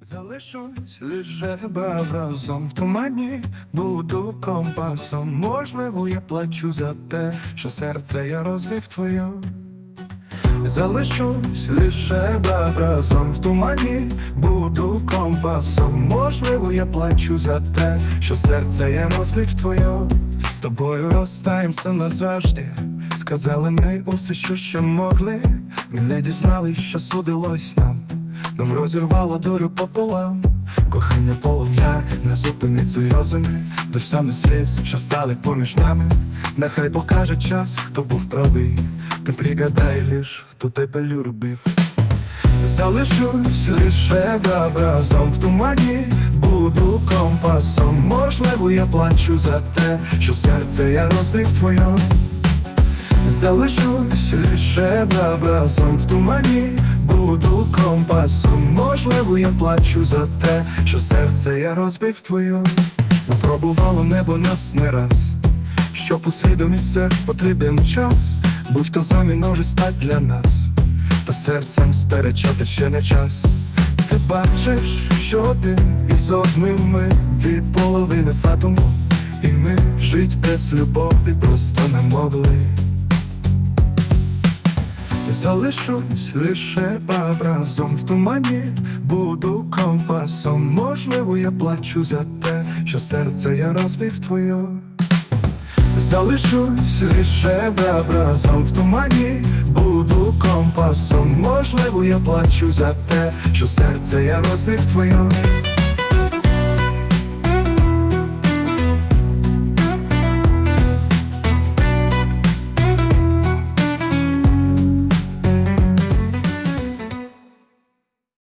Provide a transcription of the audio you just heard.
Залишусь лише разом в тумані, буду компасом. Можливо, я плачу за те, що серце я розбив твоє. Залишусь лише разом в тумані, буду компасом. Можливо, я плачу за те, що серце я розбив твоє. З тобою розстаємося назавжди. Сказали ми усе, що ще могли. Ми не дізнали, що судилось нам. Нам розірвало долю пополам. Кохання полум'я не зупинить сльозами, дощ саме сліз, що стали поміж нами. Нехай покаже час, хто був правий. Ти пригадай лиш, хто тебе любив. Залишусь лише разом в тумані, буду компасом. Можливо, я плачу за те, що серце я розбив твоє. Залишусь лише разом в тумані, буду компасом. Можливо, я плачу за те, що серце я розбив твоє. Пробувало небо нас не раз, щоб усвідомитися потрібен час, будь-то замін може стать для нас, та серцем сперечати ще не час. Ти бачиш, що один із одним ми дві половини фатуму, і ми жить без любові просто не могли. Залишусь лише разом в тумані, буду компасом. Можливо, я плачу за те, що серце я розбив твоє. Залишусь лише разом в тумані, буду компасом. Можливо, я плачу за те, що серце я розбив твоє.